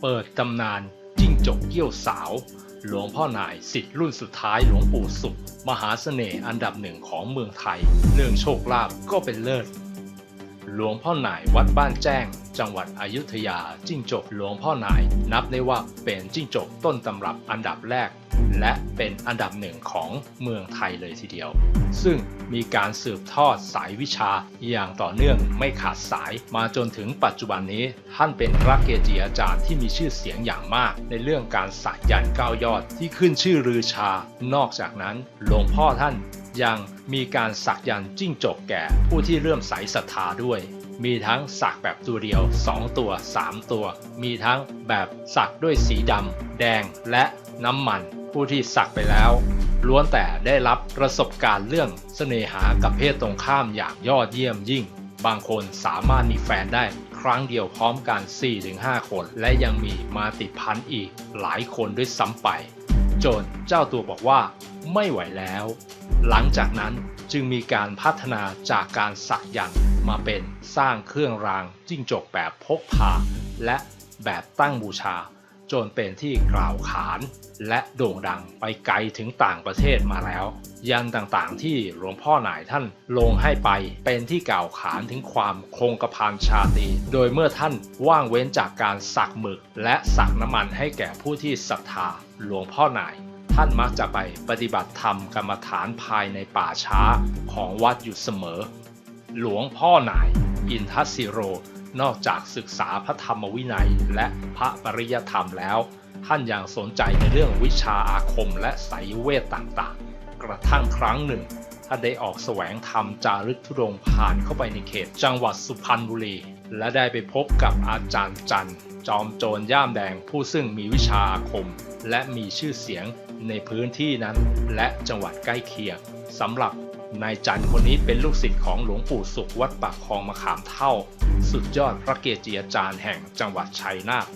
เปิดตำนานจิ้งจกเกี้ยวสาว หลวงพ่อนายสิทธิ์รุ่นสุดท้ายหลวงปู่สุข มหาเสน่ห์อันดับหนึ่งของเมืองไทย เรื่องโชคลาภก็เป็นเลิศ หลวงพ่อนายวัดบ้านแจ้ง จังหวัดอยุธยาจิ้งจกหลวงพ่อนาย นับได้ว่าเป็นจิ้งจกต้นตำรับอันดับแรก และเป็นอันดับหนึ่งของเมืองไทยเลยทีเดียว ซึ่งมีการสืบทอดสายวิชาอย่างต่อเนื่องไม่ขาดสายมาจนถึงปัจจุบันนี้ ท่านเป็นพระเกจิอาจารย์ที่มีชื่อเสียงอย่างมาก ในเรื่องการสักยันต์เก้ายอดที่ขึ้นชื่อลือชา นอกจากนั้นหลวงพ่อท่านยังมีการสักยันต์จิ้งจกแก่ผู้ที่เริ่มใสศรัทธาด้วยมีทั้งสักแบบตัวเดียว 2 ตัว 3 ตัว มีทั้งแบบสักด้วยสีดำ แดงและน้ำมัน ผู้ที่สักไปแล้ว ล้วนแต่ได้รับประสบการณ์เรื่องเสน่หากับเพศตรงข้ามอย่างยอดเยี่ยมยิ่ง บางคนสามารถมีแฟนได้ครั้งเดียวพร้อมกัน 4-5 คน และยังมีมาติดพันอีกหลายคนด้วยซ้ำไป จนเจ้าตัวบอกว่าไม่ไหวแล้ว หลังจากนั้นจึงมีการพัฒนาจากการสักยันมาเป็นสร้างเครื่องรางจิ้งจกแบบพกพาและแบบตั้งบูชา จนเป็นที่กล่าวขานและโด่งดังไปไกลถึงต่างประเทศมาแล้ว ยันต่างๆที่หลวงพ่อหน่ายท่านลงให้ไปเป็นที่กล่าวขานถึงความคงกระพันชาตรีโดยเมื่อท่านว่างเว้นจากการสักหมึก และสักน้ำมันให้แก่ผู้ที่ศรัทธาหลวงพ่อหน่ายท่านมักจะไปปฏิบัติธรรมกรรมฐานภายในป่าช้าของวัดอยู่เสมอ หลวงพ่อหน่าย อินทศิโร นอกจากศึกษาพระธรรมวินัยและพระปริยธรรมแล้ว ท่านยังสนใจในเรื่องวิชาอาคมและไสยเวทต่างๆ กระทั่งครั้งหนึ่งท่านได้ออกแสวงธรรมจารึกธุดงผ่านเข้าไปในเขตจังหวัดสุพรรณบุรี และได้ไปพบกับอาจารย์จันทร์ จอมโจรย่ามแดงผู้ซึ่งมีวิชาอาคม และมีชื่อเสียงในพื้นที่นั้นและจังหวัดใกล้เคียงสำหรับ นายจันคนนี้เป็นลูกศิษย์ของหลวงปู่สุขวัดปากคลองมะขามเท่า สุดยอดพระเกจิอาจารย์แห่งจังหวัดชัยนาท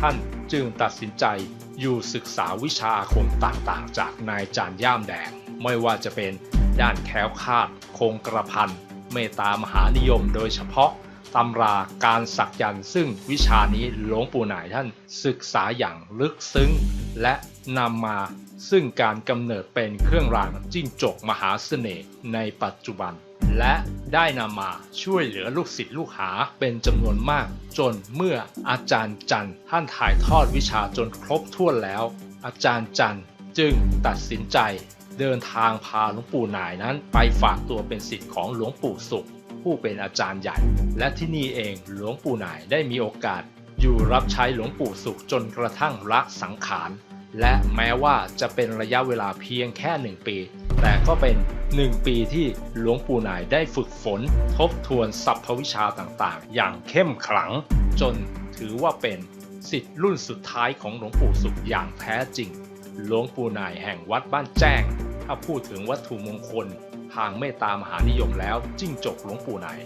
ท่านจึงตัดสินใจอยู่ศึกษาวิชาอาคมต่างๆ จากนายจานย่ามแดง ไม่ว่าจะเป็นด้านแคล้วคลาด คงกระพันเมตตามหานิยมโดยเฉพาะตำราการสักยันต์ซึ่งวิชานี้หลวงปู่หนายท่านศึกษาอย่างลึกซึ้ง และนำมา ซึ่งการกำเนิดเป็นเครื่องรางจิ้งจกมหาเสน่ห์ในปัจจุบัน และได้นำมาช่วยเหลือลูกศิษย์ลูกหาเป็นจำนวนมาก จนเมื่ออาจารย์จันท่านถ่ายทอดวิชาจนครบถ้วนแล้ว อาจารย์จันจึงตัดสินใจ เดินทางพาหลวงปู่นายนั้น ไปฝากตัวเป็นศิษย์ของหลวงปู่สุข ผู้เป็นอาจารย์ใหญ่ และที่นี่เองหลวงปู่นายได้มีโอกาส อยู่รับใช้หลวงปู่สุขจนกระทั่งละสังขาร และแม้ว่าจะเป็นระยะเวลาเพียงแค่หนึ่งปี แต่ก็เป็นหนึ่งปีที่หลวงปู่นายได้ฝึกฝน ทบทวนศัพทวิชาต่างๆ อย่างเข้มขลัง จนถือว่าเป็นสิทธิ์รุ่นสุดท้ายของหลวงปู่สุขอย่างแท้จริง หลวงปู่นายแห่งวัดบ้านแจ้ง ถ้าพูดถึงวัตถุมงคล ทางเมตตามหานิยมแล้วจิ้งจกหลวงปู่นาย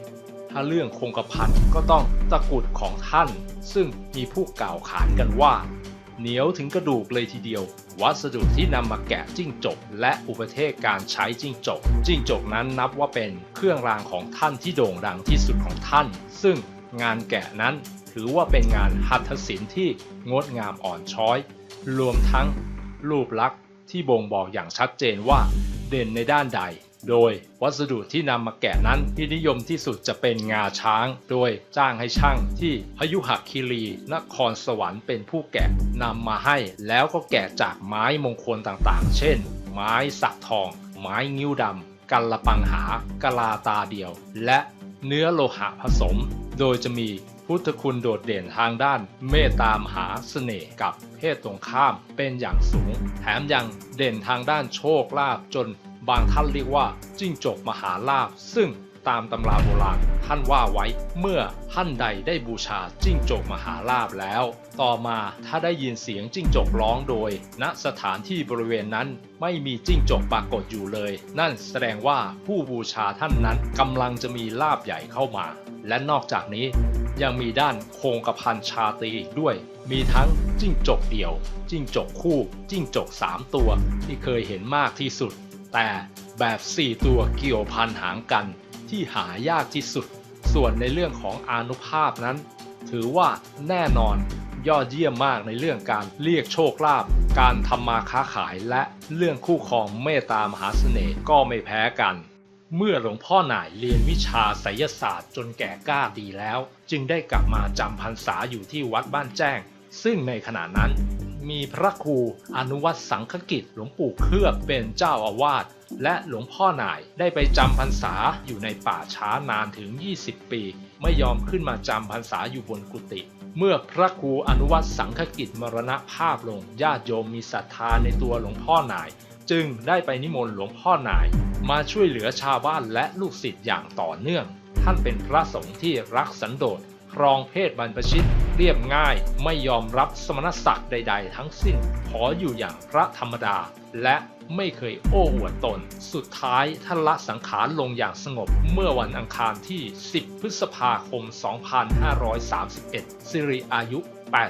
ถ้าเรื่องคงกระพันก็ต้องตะกรุดของท่าน ซึ่งมีผู้กล่าวขานกันว่า เหนียวถึงกระดูกเลยทีเดียว วัสดุที่นำมาแกะจิ้งจก และอุปเทศการใช้จิ้งจก จิ้งจกนั้นนับว่าเป็นเครื่องรางของท่านที่โด่งดังที่สุดของท่าน ซึ่งงานแกะนั้นถือว่าเป็นงานหัตถศิลป์ที่งดงามอ่อนช้อย รวมทั้งรูปลักษณ์ที่บ่งบอกอย่างชัดเจนว่าเด่นในด้านใด โดยวัสดุที่นำมาแกะนั้นที่นิยมที่สุดจะเป็นงาช้าง โดยจ้างให้ช่างที่พยุหคีรีนครสวรรค์เป็นผู้แกะนำมาให้ แล้วก็แกะจากไม้มงคลต่างๆ เช่น ไม้สักทอง ไม้งิ้วดำกัลละปังหากลาตาเดียว และเนื้อโลหะผสม โดยจะมีพุทธคุณโดดเด่นทางด้านเมตตามหาเสน่ห์กับเพศตรงข้ามเป็นอย่างสูง แถมยังเด่นทางด้านโชคลาภจน บางท่านเรียกว่าจิ้งจกมหาลาภซึ่งตามตำราโบราณท่านว่าไว้เมื่อท่านใดได้บูชาจิ้งจกมหาลาภแล้ว ต่อมาถ้าได้ยินเสียงจิ้งจกร้องโดย ณสถานที่บริเวณนั้นไม่มีจิ้งจกปรากฏอยู่เลย นั่นแสดงว่าผู้บูชาท่านนั้นกำลังจะมีลาบใหญ่เข้ามา และนอกจากนี้ ยังมีด้านโครงกระพันชาตรีอีกด้วย มีทั้งจิ้งจกเดี่ยว จิ้งจกคู่ จิ้งจก3ตัว ที่เคยเห็นมากที่สุด แต่แบบ 4 ตัวเกี่ยวพันหางกันที่หายากที่สุด ส่วนในเรื่องของอนุภาพนั้น ถือว่าแน่นอนยอดเยี่ยมมากในเรื่องการเรียกโชคลาภ การทำมาค้าขายและเรื่องคู่ครองเมตตามหาเสน่ห์ก็ไม่แพ้กัน เมื่อหลวงพ่อหน่ายเรียนวิชาไสยศาสตร์จนแก่กล้าดีแล้ว จึงได้กลับมาจำพรรษาอยู่ที่วัดบ้านแจ้ง ซึ่งในขณะนั้น มีพระครูอนุวัตสังฆกิจหลวงปู่เคลือบเป็นเจ้าอาวาสและหลวงพ่อหน่ายได้ไปจำพรรษาอยู่ในป่าช้านานถึง 20 ปี ไม่ยอมขึ้นมาจำพรรษาอยู่บนกุฏิเมื่อพระครูอนุวัตสังฆกิจมรณภาพลงญาติโยมมีศรัทธาในตัวหลวงพ่อหน่าย จึงได้ไปนิมนต์หลวงพ่อหน่าย มาช่วยเหลือชาวบ้านและลูกศิษย์อย่างต่อเนื่อง ท่านเป็นพระสงฆ์ที่รักสันโดษครองเพศบรรพชิต เรียบง่าย ไม่ยอมรับสมณศักดิ์ใด ๆ ทั้งสิ้น ขออยู่อย่างพระธรรมดา และไม่เคยโอ้อวดตน สุดท้ายท่านละสังขารลงอย่างสงบเมื่อวันอังคารที่ 10 พฤษภาคม 2531 สิริอายุ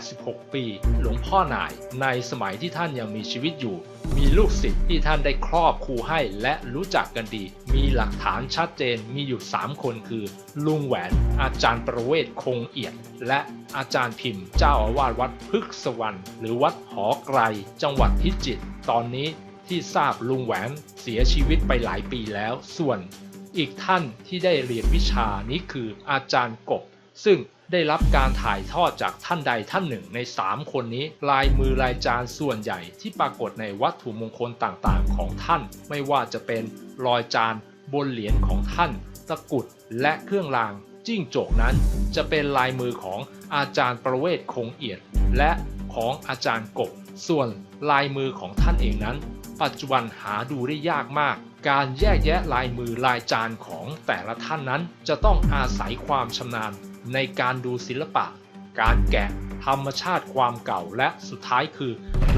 86 ปี หลวงพ่อหน่าย ในสมัยที่ท่านยังมีชีวิตอยู่ มีลูกศิษย์ที่ท่านได้ครอบครูให้และรู้จักกันดี มีหลักฐานชัดเจนมีอยู่ 3 คนคือ ลุงแหวน อาจารย์ประเวศคงเอียด และอาจารย์พิมพ์ เจ้าอาวาสวัดพฤกษวรรณหรือวัดหอไกรจังหวัดพิจิตรตอนนี้ที่ทราบลุงแหวนเสียชีวิตไปหลายปีแล้ว ส่วนอีกท่านที่ได้เรียนวิชานี้คืออาจารย์กบ ซึ่งได้รับการถ่ายทอดจากท่านใดท่านหนึ่งใน 3 คนนี้ ลายมือลายจานส่วนใหญ่ที่ปรากฏในวัตถุมงคลต่างๆ ของท่าน ไม่ว่าจะเป็นรอยจานบนเหรียญของท่าน ตะกุดและเครื่องราง จิ้งจกนั้น จะเป็นลายมือของอาจารย์ประเวศคงเอียด และของอาจารย์กบ ส่วนลายมือของท่านเองนั้น ปัจจุบันหาดูได้ยากมาก การแยกแยะลายมือลายจานของแต่ละท่านนั้น จะต้องอาศัยความชำนาญในการดูศิลปะ การแกะธรรมชาติความเก่าและสุดท้ายคือ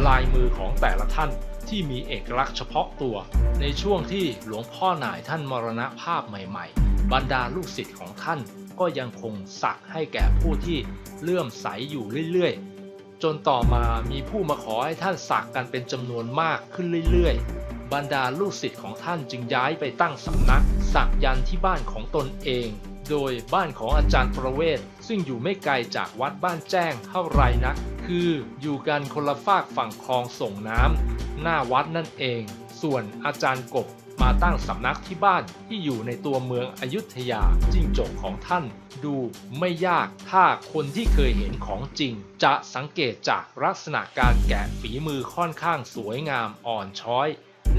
ลายมือของแต่ละท่านที่มีเอกลักษณ์เฉพาะตัว ในช่วงที่หลวงพ่อหน่ายท่านมรณภาพใหม่ ๆ บรรดาลูกศิษย์ของท่านก็ยังคงสักให้แก่ผู้ที่เลื่อมใสอยู่เรื่อยๆ จนต่อมามีผู้มาขอให้ท่านสักกันเป็นจำนวนมากขึ้นเรื่อยๆ บรรดาลูกศิษย์ของท่านจึงย้ายไปตั้งสำนัก สักยันที่บ้านของตนเอง โดยบ้านของอาจารย์ประเวศซึ่งอยู่ไม่ไกลจากวัดบ้านแจ้งเท่าไรนัก คืออยู่กันคนละฝากฝั่งคลองส่งน้ำหน้าวัดนั่นเอง ส่วนอาจารย์กบ มาตั้งสำนักที่บ้านที่อยู่ในตัวเมืองอยุธยาจิ้งจกของท่าน ดูไม่ยากถ้าคนที่เคยเห็นของจริง จะสังเกตจากลักษณะการแกะฝีมือค่อนข้างสวยงามอ่อนช้อย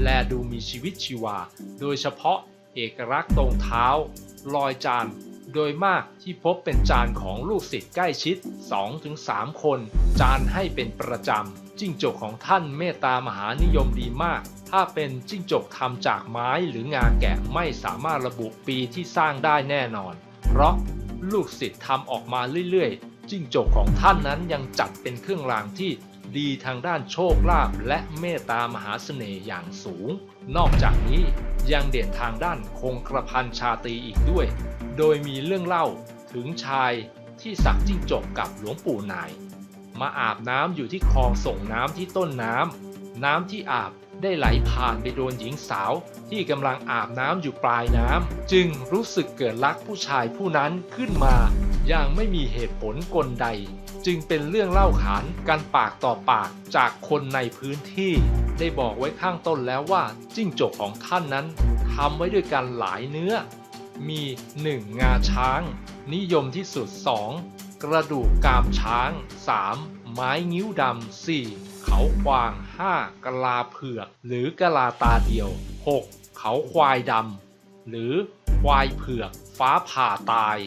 และดูมีชีวิตชีวา โดยเฉพาะเอกลักษณ์ตรงเท้า รอยจานโดยมากที่พบเป็นจานของลูกศิษย์ใกล้ชิด 2-3 คน จานให้เป็นประจำ จิ้งจกของท่านเมตตามหานิยมดีมาก ถ้าเป็นจิ้งจกทำจากไม้หรืองาแกะไม่สามารถระบุปีที่สร้างได้แน่นอน เพราะลูกศิษย์ทำออกมาเรื่อยๆ จิ้งจกของท่านนั้นยังจัดเป็นเครื่องรางที่ดีทางด้านโชคลาภและเมตตามหาเสน่ห์อย่างสูง นอกจากนี้ยังเด่นทางด้านคงกระพันชาตรีอีกด้วย โดยมีเรื่องเล่าถึงชายที่สักจิ้งจกกับหลวงปู่นาย มาอาบน้ำอยู่ที่คลองส่งน้ำที่ต้นน้ำน้ำที่อาบได้ไหลผ่านไปโดนหญิงสาวที่กำลังอาบน้ำอยู่ปลายน้ำจึงรู้สึกเกิดรักผู้ชายผู้นั้นขึ้นมาอย่างไม่มีเหตุผลกลใด จึงเป็นเรื่องเล่าขานกันปากต่อปากจากคนในพื้นที่ ได้บอกไว้ข้างต้นแล้วว่าจิ้งจกของท่านนั้นทำไว้ด้วยกันหลายเนื้อ มี 1. งาช้าง นิยมที่สุด 2. กระดูกกามช้าง 3. ไม้งิ้วดำ 4. เขาควาง 5. กะลาเผือก หรือกะลาตาเดียว 6. เขาควายดำ หรือควายเผือก ฟ้าผ่าตาย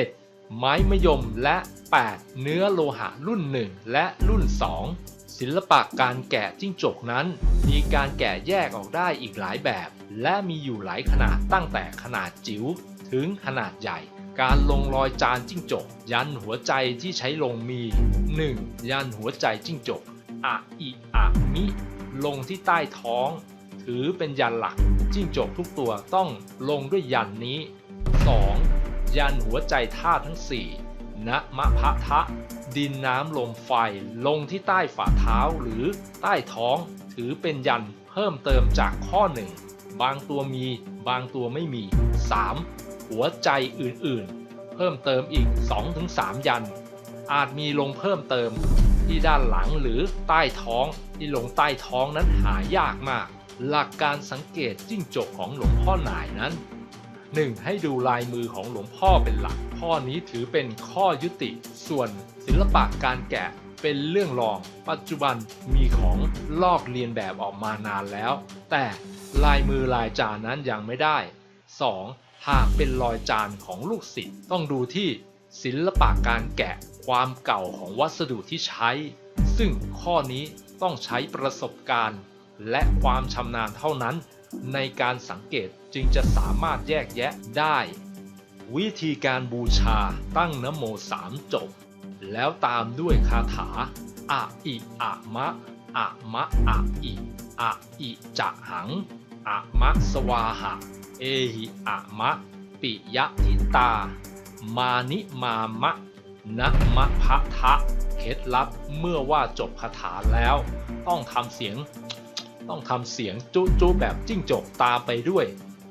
7. ไม้มะยมและ 8. เนื้อโลหะรุ่น 1 และรุ่น 2ศิลปะการแกะจิ้งจกนั้น มีการแกะแยกออกได้อีกหลายแบบ และมีอยู่หลายขนาดตั้งแต่ขนาดจิ๋วถึงขนาดใหญ่ การลงรอยจานจิ้งจก ยันหัวใจที่ใช้ลงมี 1. ยันหัวใจจิ้งจกอะอิอะมิ ลงที่ใต้ท้อง ถือเป็นยันหลักจิ้งจกทุกตัวต้องลงด้วยยันนี้ 2. ยันหัวใจธาตุทั้ง 4นะมะพะทะ ดินน้ำลมไฟ ลงที่ใต้ฝ่าเท้าหรือใต้ท้อง ถือเป็นยันเพิ่มเติมจากข้อหนึ่งบางตัวมี บางตัวไม่มี 3. หัวใจอื่นๆ เพิ่มเติมอีก 2-3 ยัน อาจมีลงเพิ่มเติมที่ด้านหลังหรือใต้ท้องที่ลงใต้ท้องนั้นหายากมาก หลักการสังเกตจิ้งจกของหลวงพ่อหน่ายนั้น 1. ให้ดูลายมือของหลวงพ่อเป็นหลัก ข้อนี้ถือเป็นข้อยุติ ส่วนศิลปะการแกะเป็นเรื่องรอง ปัจจุบันมีของลอกเลียนแบบออกมานานแล้ว แต่ลายมือลายจานนั้นยังไม่ได้ 2. หากเป็นรอยจานของลูกศิษย์ต้องดูที่ศิลปะการแกะความเก่าของวัสดุที่ใช้ ซึ่งข้อนี้ต้องใช้ประสบการณ์ และความชำนาญเท่านั้น ในการสังเกตจึงจะสามารถแยกแยะได้ วิธีการบูชาตั้งนโมสามจบ แล้วตามด้วยคาถาอะอิอะมะอะมะอะอิอะอิจะหังอะมะสวาหะ เอหิอะมะ ปิยะทิตา มานิมามะนะมะพะทะเคล็ดลับเมื่อว่าจบคาถาแล้ว ต้องทำเสียง ต้องทำเสียงจุจุแบบจิ้งจกตามไปด้วย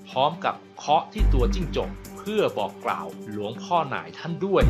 พร้อมกับเคาะที่ตัวจิ้งจกเพื่อบอกกล่าวหลวงพ่อหน่ายท่านด้วย